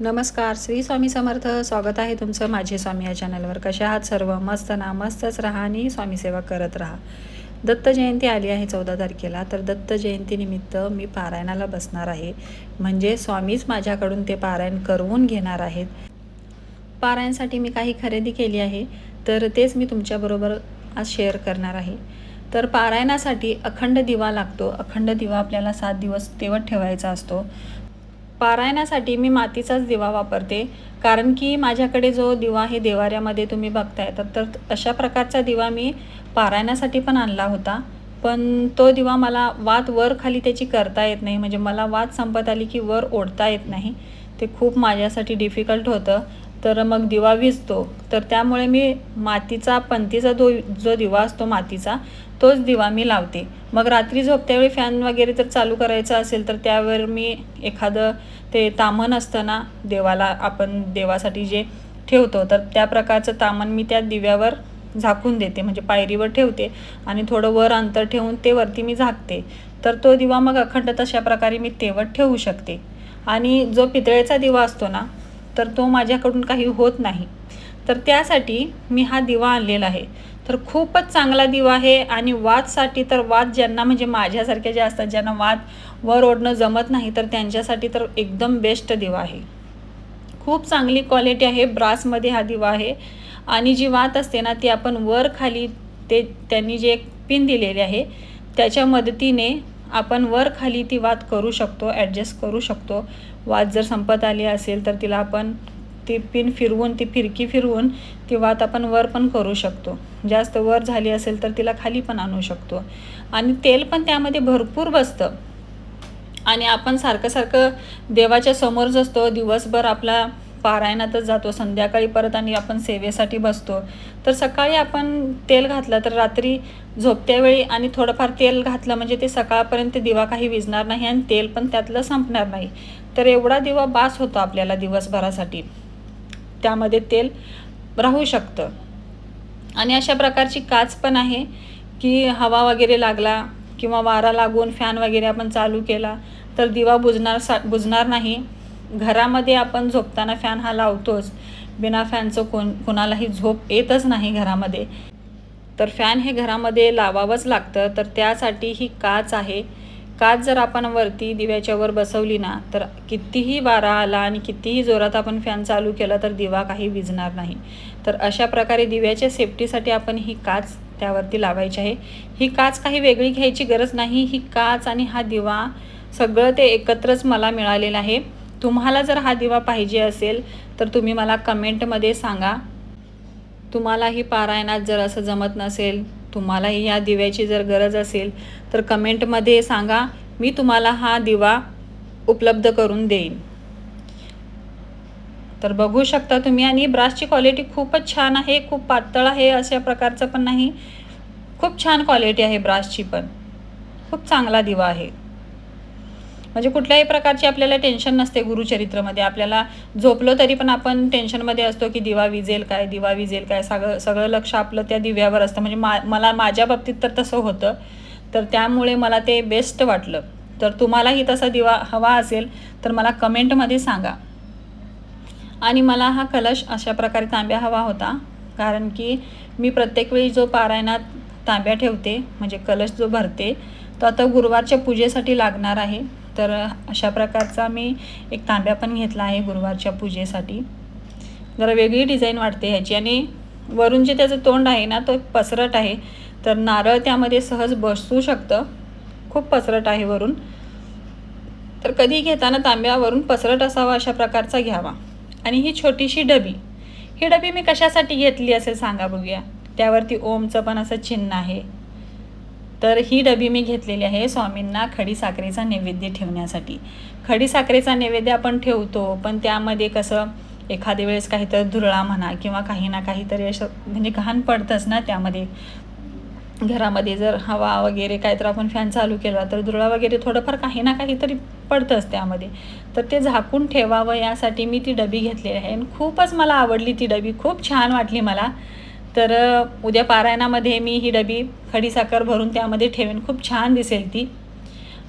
नमस्कार श्री स्वामी समर्थ. स्वागत आहे तुमचं माझे स्वामी या चॅनलवर कशा आहात सर्व? मस्त ना? मस्तच राहा आणि स्वामी सेवा करत राहा. दत्त जयंती आली आहे चौदा तारखेला. तर दत्त जयंतीनिमित्त मी पारायणाला बसणार आहे. म्हणजे स्वामीच माझ्याकडून ते पारायण करवून घेणार आहेत. पारायणसाठी मी काही खरेदी केली आहे. तर तेच मी तुमच्याबरोबर आज शेअर करणार आहे. तर पारायणासाठी अखंड दिवा लागतो. अखंड दिवा आपल्याला सात दिवस तेवत ठेवायचा असतो. पारायणासाठी मी मातीचाच दिवा वापरते. कारण की माझ्याकडे जो दिवा आहे देवाऱ्यामध्ये तुम्ही बघताय तर तर अशा प्रकारचा दिवा मी पारायणासाठी पण आणला होता. पण तो दिवा मला वात वर खाली त्याची करता येत नाही. म्हणजे मला वात संपत आली की वर ओढता येत नाही. ते खूप माझ्यासाठी डिफिकल्ट होतं. तर मग दिवा विजतो. तर त्यामुळे मी मातीचा पंतीचा जो जो दिवा असतो मातीचा तोच दिवा मी लावते. मग रात्री झोपत्यावेळी फॅन वगैरे जर चालू करायचा असेल तर त्यावर मी एखादं ते तामण असतं ना देवाला आपण देवासाठी जे ठेवतो तर त्या प्रकारचं तामण मी त्या दिव्यावर झाकून देते. म्हणजे पायरीवर ठेवते आणि थोडं वर अंतर ठेवून ते वरती मी झाकते. तर तो दिवा मग अखंड तशा प्रकारे मी तेवत ठेवू शकते. आणि जो पितळेचा दिवा असतो ना तर तो माझ्याकडून काही होत नाही. तर त्यासाठी मी हा दिवा आणलेला आहे. तर खूपच चांगला दिवा आहे आणि वादसाठी तर वाद ज्यांना म्हणजे माझ्यासारख्या ज्या असतात ज्यांना वाद वर ओढणं जमत नाही तर त्यांच्यासाठी तर एकदम बेस्ट दिवा आहे. खूप चांगली क्वालिटी आहे ब्रासमध्ये हा दिवा आहे. आणि जी वात असते ना ती आपण वर खाली ते त्यांनी जे एक पिन दिलेले आहे त्याच्या मदतीने आपण वर खाली ती वात करू शकतो ॲडजस्ट करू शकतो. वाद जर संपत आली असेल तर तिला आपण ती पिन फिरवून ती फिरकी फिरवून ती वात आपण वर पण करू शकतो. जास्त वर झाली असेल तर तिला खाली पण आणू शकतो. आणि तेल पण त्यामध्ये भरपूर बसतं. आणि आपण सारखं सारखं देवाच्या समोरच असतो दिवसभर आपला पारायणातच जातो संध्याकाळी परत आणि आपण सेवेसाठी बसतो. तर सकाळी आपण तेल घातलं तर रात्री झोपत्यावेळी आणि थोडंफार तेल घातलं म्हणजे ते सकाळपर्यंत दिवा काही विजणार नाही आणि तेल पण त्यातलं संपणार नाही. तर एवढा दिवा बास होतो आपल्याला दिवसभरासाठी. त्यामध्ये तेल राहू शकतं. आणि अशा प्रकारची काच पण आहे की हवा वगैरे लागला किंवा वारा लागून फॅन वगैरे आपण चालू केला तर दिवा बुजणार सा बुजणार नाही. घरामध्ये आपण झोपताना फॅन हा लावतोच. बिना फॅनचं कोण कोणालाही झोप येतच नाही घरामध्ये. तर फॅन हे घरामध्ये लावावंच लागतं. तर त्यासाठी ही काच आहे. काच जर आपण वरती दिव्याच्यावर बसवली ना तर कितीही वारा आला आणि कितीही जोरात आपण फॅन चालू केला तर दिवा काही विजणार नाही. तर अशा प्रकारे दिव्याच्या सेफ्टीसाठी आपण ही काच त्यावरती लावायची आहे. ही काच काही वेगळी घ्यायची गरज नाही. ही काच आणि हा दिवा सगळं ते एकत्रच मला मिळालेलं आहे. तुम्हाला जर हा दिवा पाहिजे असेल तर तुम्ही मला कमेंटमध्ये सांगा. तुम्हालाही पारायणात जर असं जमत नसेल तुम्हालाही या दिव्याची जर गरज असेल तर कमेंटमध्ये सांगा. मी तुम्हाला हा दिवा उपलब्ध करून देईन. तर बघू शकता तुम्ही. आणि ब्राशची क्वालिटी खूपच छान आहे खूप पातळ आहे अशा प्रकारचं पण नाही. खूप छान क्वालिटी आहे ब्राशची पण. खूप चांगला दिवा आहे. म्हणजे कुठल्याही प्रकारची आपल्याला टेन्शन नसते गुरुचरित्रमध्ये. आपल्याला झोपलो तरी पण आपण टेन्शनमध्ये असतो की दिवा विजेल काय दिवा विजेल काय सगळं सगळं लक्ष आपलं त्या दिव्यावर असतं. म्हणजे मा मला माझ्या बाबतीत तर तसं होतं. तर त्यामुळे मला ते बेस्ट वाटलं. तर तुम्हालाही तसा दिवा हवा असेल तर मला कमेंटमध्ये सांगा. आणि मला हा कलश अशा प्रकारे तांब्या हवा होता. कारण की मी प्रत्येक वेळी जो पारायणात तांब्या ठेवते म्हणजे कलश जो भरते तो आता गुरुवारच्या पूजेसाठी लागणार आहे. तर अशा प्रकारचा मी एक तांब्या पण घेतला आहे गुरुवारच्या पूजेसाठी. जरा वेगळी डिझाईन वाटते ह्याची आणि वरून जे त्याचं तोंड आहे ना तो पसरट आहे. तर नारळ त्यामध्ये सहज बसू शकतं. खूप पसरट आहे वरून. तर कधी घेताना तांब्यावरून पसरट असावा अशा प्रकारचा घ्यावा. आणि ही छोटीशी डबी. ही डबी मी कशासाठी घेतली असेल सांगा बघूया. त्यावरती ओमचं पण असं चिन्ह आहे. तर ही डबी मी घेतलेली आहे स्वामींना खडी साखरेचा नैवेद्य ठेवण्यासाठी. खडी साखरेचा नैवेद्य आपण ठेवतो पण त्यामध्ये कसं एखाद्या वेळेस काहीतरी धुरळा म्हणा किंवा काही ना काहीतरी असं म्हणजे घाण पडतंच ना त्यामध्ये. घरामध्ये जर हवा वगैरे काहीतरी तर आपण फॅन चालू केला तर धुळा वगैरे थोडंफार काही ना काहीतरी पडतंच त्यामध्ये. तर ते झाकून ठेवावं यासाठी मी ती डबी घेतलेली आहे आणि खूपच मला आवडली ती डबी. खूप छान वाटली मला. तर उद्या पारायणामध्ये मी ही डबी खडीसाखर भरून त्यामध्ये ठेवेन. खूप छान दिसेल ती.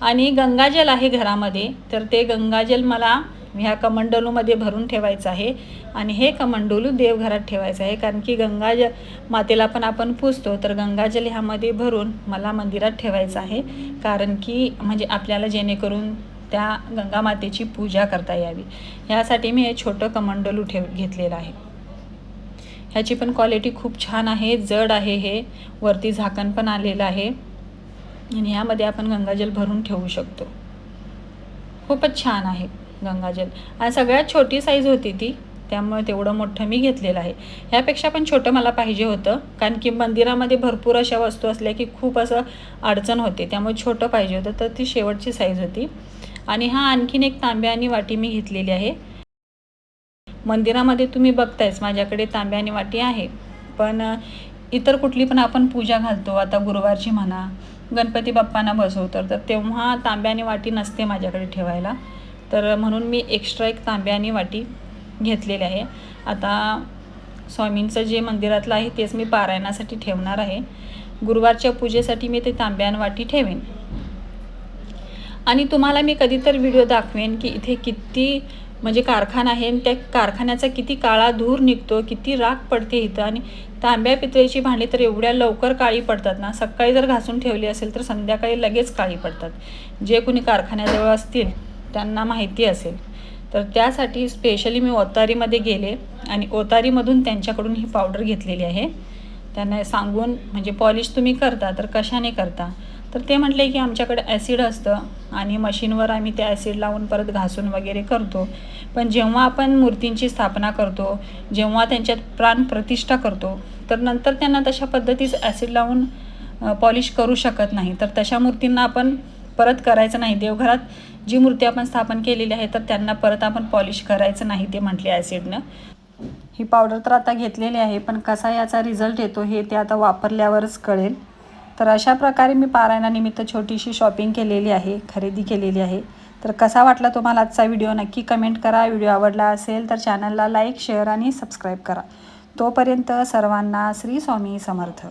आणि गंगाजल आहे घरामध्ये तर ते गंगाजल मला ह्या कमंडलूमध्ये भरून ठेवायचं आहे. आणि हे कमंडलू देवघरात ठेवायचं आहे कारण की गंगाजल मातेला पण आपण पुजतो. तर गंगाजल ह्यामध्ये भरून मला मंदिरात ठेवायचं आहे कारण की म्हणजे आपल्याला जेणेकरून त्या गंगामातेची पूजा करता यावी. ह्यासाठी मी हे छोटं कमंडलू ठेव घेतलेलं आहे. ह्याची पण क्वालिटी खूप छान आहे जड आहे हे. वरती झाकण पण आलेलं आहे. आणि ह्यामध्ये आपण गंगाजल भरून ठेवू शकतो. खूपच छान आहे गंगाजल. आणि सगळ्यात छोटी साईज होती ती त्यामुळे तेवढं मोठं मी घेतलेलं आहे. ह्यापेक्षा पण छोटं मला पाहिजे होतं कारण की मंदिरामध्ये भरपूर अशा वस्तू असल्या की खूप असं अडचण होते त्यामुळे छोटं पाहिजे होतं तर ती शेवटची साईज होती. आणि हा आणखीन एक तांब्या आणि वाटी मी घेतलेली आहे. मंदिरामध्ये तुम्ही बघतायच माझ्याकडे तांब्या आणि वाटी आहे. पण इतर कुठली पण आपण पूजा घालतो आता गुरुवारची म्हणा गणपती बाप्पांना बसवतो तर तेव्हा तांब्या आणि वाटी नसते माझ्याकडे ठेवायला. तर म्हणून मी एक्स्ट्रा एक तांब्या आणि वाटी घेतलेली आहे. आता स्वामींचं जे मंदिरातलं आहे तेच मी पारायणासाठी ठेवणार आहे. गुरुवारच्या पूजेसाठी मी ते तांब्या आणि वाटी ठेवेन. आणि तुम्हाला मी कधीतरी व्हिडिओ दाखवेन की इथे किती म्हणजे कारखाना आहे आणि त्या कारखान्याचा किती काळा धूर निघतो किती राख पडते इथं आणि तांब्या पितळीची भांडी तर एवढ्या लवकर काळी पडतात ना. सकाळी जर घासून ठेवली असेल तर संध्याकाळी लगेच काळी पडतात. जे कोणी कारखान्याजवळ असतील त्यांना माहिती असेल. तर त्यासाठी स्पेशली मी ओतारीमध्ये गेले आणि ओतारीमधून त्यांच्याकडून ही पावडर घेतलेली आहे. त्यांना सांगून म्हणजे पॉलिश तुम्ही करता तर कशाने करता? तर ते म्हटले की आमच्याकडे ॲसिड असतं आणि मशीनवर आम्ही ते ॲसिड लावून परत घासून वगैरे करतो. पण जेव्हा आपण मूर्तींची स्थापना करतो जेव्हा त्यांच्यात प्राण प्रतिष्ठा करतो तर नंतर त्यांना तशा पद्धतीच ॲसिड लावून पॉलिश करू शकत नाही. तर तशा मूर्तींना आपण परत करायचं नाही. देवघरात जी मूर्ती आपण स्थापन केलेली आहे तर त्यांना परत आपण पॉलिश करायचं नाही ते म्हटले ॲसिडनं. ही पावडर तर आता घेतलेली आहे पण कसा याचा रिझल्ट येतो हे ते आता वापरल्यावरच कळेल. तर अशा प्रकारे मी पारायणानिमित्त छोटीशी शॉपिंग केलेली आहे खरेदी केलेली आहे. तर कसा वाटला तुम्हाला आजचा व्हिडिओ नक्की कमेंट करा. व्हिडिओ आवडला असेल तर चॅनलला लाईक शेअर आणि सबस्क्राईब करा. तोपर्यंत सर्वांना श्री स्वामी समर्थ.